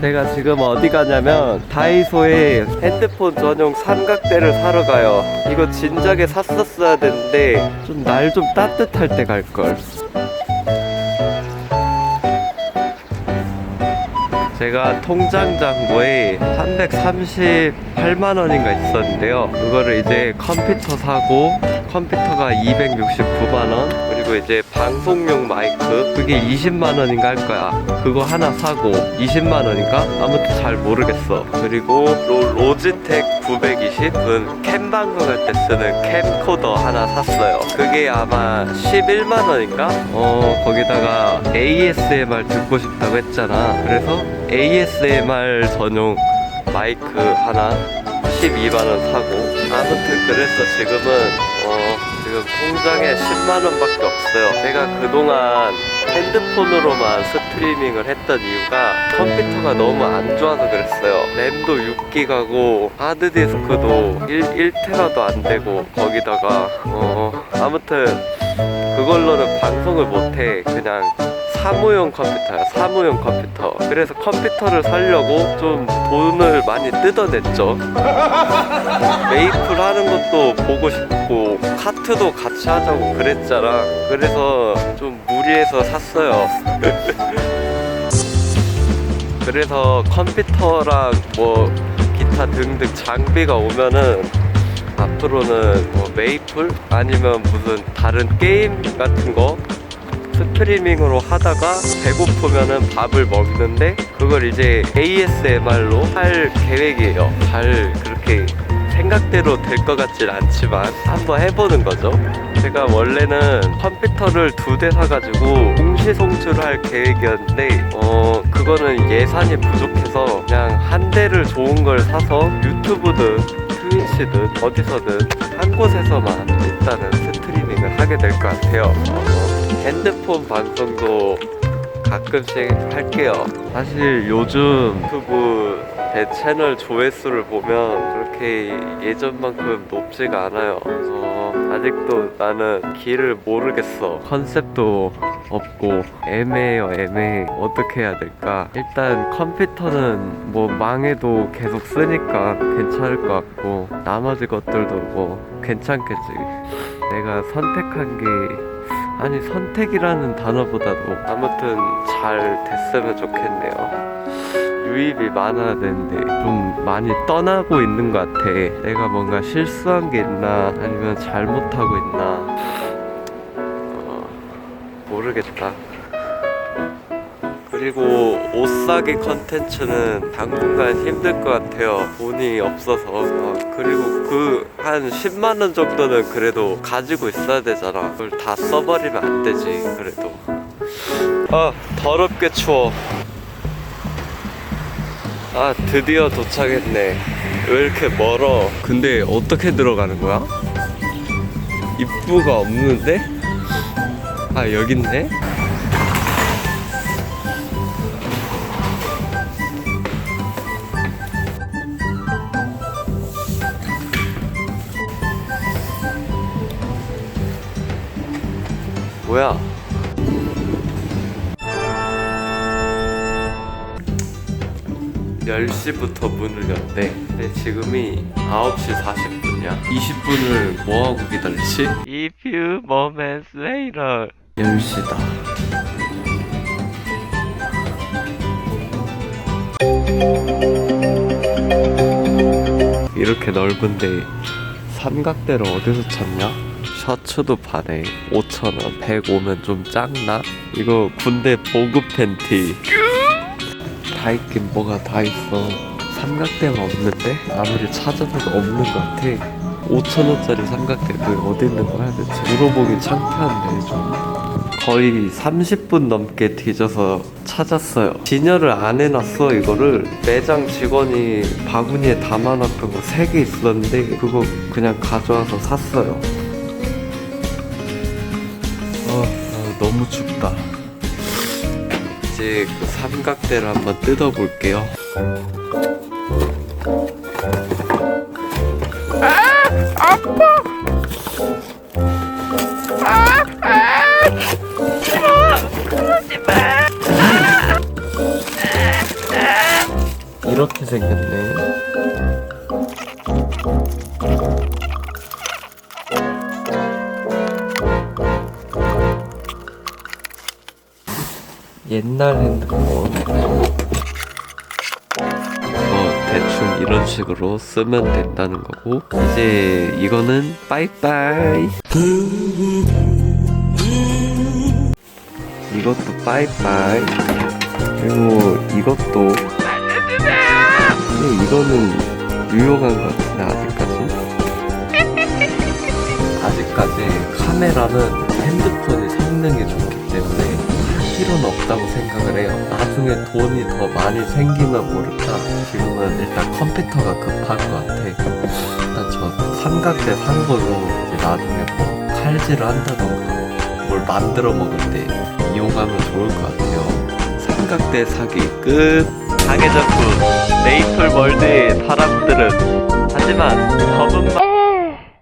제가 지금 어디 가냐면 다이소에 핸드폰 전용 삼각대를 사러 가요. 이거 진작에 샀었어야 되는데 좀 날 좀 따뜻할 때 갈 걸. 제가 통장 잔고에 338만 원인가 있었는데요. 그거를 이제 컴퓨터 사고 컴퓨터가 269만 원 그리고 이제 방송용 마이크 그게 20만 원인가 할 거야. 그거 하나 사고 20만 원인가? 아무튼 잘 모르겠어. 그리고 로, 로지텍 920은 캠 방송할 때 쓰는 캠코더 하나 샀어요. 그게 아마 11만 원인가? 어 거기다가 ASMR 듣고 싶다고 했잖아. 그래서 ASMR 전용 마이크 하나 12만원 사고 아무튼 그래서 지금은 어 지금 통장에 10만원 밖에 없어요. 제가 그동안 핸드폰으로만 스트리밍을 했던 이유가 컴퓨터가 너무 안 좋아서 그랬어요. 램도 6기가고 하드디스크도 1, 1테라도 안 되고 거기다가 어 아무튼 그걸로는 방송을 못해. 그냥 사무용 컴퓨터야 사무용 컴퓨터. 그래서 컴퓨터를 사려고 좀 돈을 많이 뜯어냈죠. 메이플 하는 것도 보고 싶고 카트도 같이 하자고 그랬잖아. 그래서 좀 무리해서 샀어요. 그래서 컴퓨터랑 뭐 기타 등등 장비가 오면은 앞으로는 뭐 메이플? 아니면 무슨 다른 게임 같은 거 스트리밍으로 하다가 배고프면은 밥을 먹는데 그걸 이제 ASMR로 할 계획이에요. 잘 그렇게 생각대로 될 것 같진 않지만 한번 해보는 거죠. 제가 원래는 컴퓨터를 두 대 사가지고 공시송출할 계획이었는데 어 그거는 예산이 부족해서 그냥 한 대를 좋은 걸 사서 유튜브든 트위치든 어디서든 한 곳에서만 일단은 스트리밍을 하게 될 것 같아요. 어, 핸드폰 방송도 가끔씩 할게요. 사실 요즘 유튜브 제 채널 조회수를 보면 그렇게 예전만큼 높지가 않아요. 어, 아직도 나는 길을 모르겠어. 컨셉도 없고 애매해요, 애매해. 어떻게 해야 될까? 일단 컴퓨터는 뭐 망해도 계속 쓰니까 괜찮을 것 같고 나머지 것들도 뭐 괜찮겠지. 내가 선택한 게 아니 선택이라는 단어보다도 아무튼 잘 됐으면 좋겠네요. 유입이 많아야 되는데 좀 많이 떠나고 있는 것 같아. 내가 뭔가 실수한 게 있나 아니면 잘못하고 있나 어, 모르겠다. 그리고 옷 사기 컨텐츠는 당분간 힘들 것 같아요. 돈이 없어서. 어, 그리고 그 한 10만 원 정도는 그래도 가지고 있어야 되잖아. 그걸 다 써버리면 안 되지. 그래도. 아 더럽게 추워. 아 드디어 도착했네. 왜 이렇게 멀어? 근데 어떻게 들어가는 거야? 입구가 없는데? 아 여기 있네? 뭐야? 열시부터 문을 연대. 근데 지금이 9시 40분이야. 20분을 뭐하고 기다리지? A few moments later. 10시다. 이렇게 넓은데 삼각대를 어디서 찾냐? 셔츠도 파네 5천원 100 오면 좀 작나? 이거 군대 보급 팬티 다 있긴 뭐가 다 있어 삼각대가 없는데? 아무리 찾아도 없는 것 같아 5천원짜리 삼각대 그 어디 있는 거야 대체 물어보기 창피한데 좀 거의 30분 넘게 뒤져서 찾았어요. 진열을 안 해놨어 이거를 매장 직원이 바구니에 담아놨던 거 3개 있었는데 그거 그냥 가져와서 샀어요. 아, 아, 너무 춥다. 이제 그 삼각대를 한번 뜯어볼게요. 이렇게 생겼네. 옛날 핸드폰. 뭐 대충 이런 식으로 쓰면 된다는 거고 이제 이거는 빠이빠이. 이것도 빠이빠이. 그리고 이것도. 근데 이거는 유용한 것 같은데 아직까지? 아직까지 카메라는 핸드폰이 성능이 좋기 때문에 할 필요는 없다고 생각을 해요. 나중에 돈이 더 많이 생기면 모를까. 지금은 일단 컴퓨터가 급한 것 같아. 일단 저 삼각대 산 걸로 이제 나중에 뭐 칼질을 한다던가 뭘 만들어 먹을 때 이용하면 좋을 것 같아요. 삼각대 사기 끝. 가게 작품 메이플 월드의 사람들은 하지만 검은 마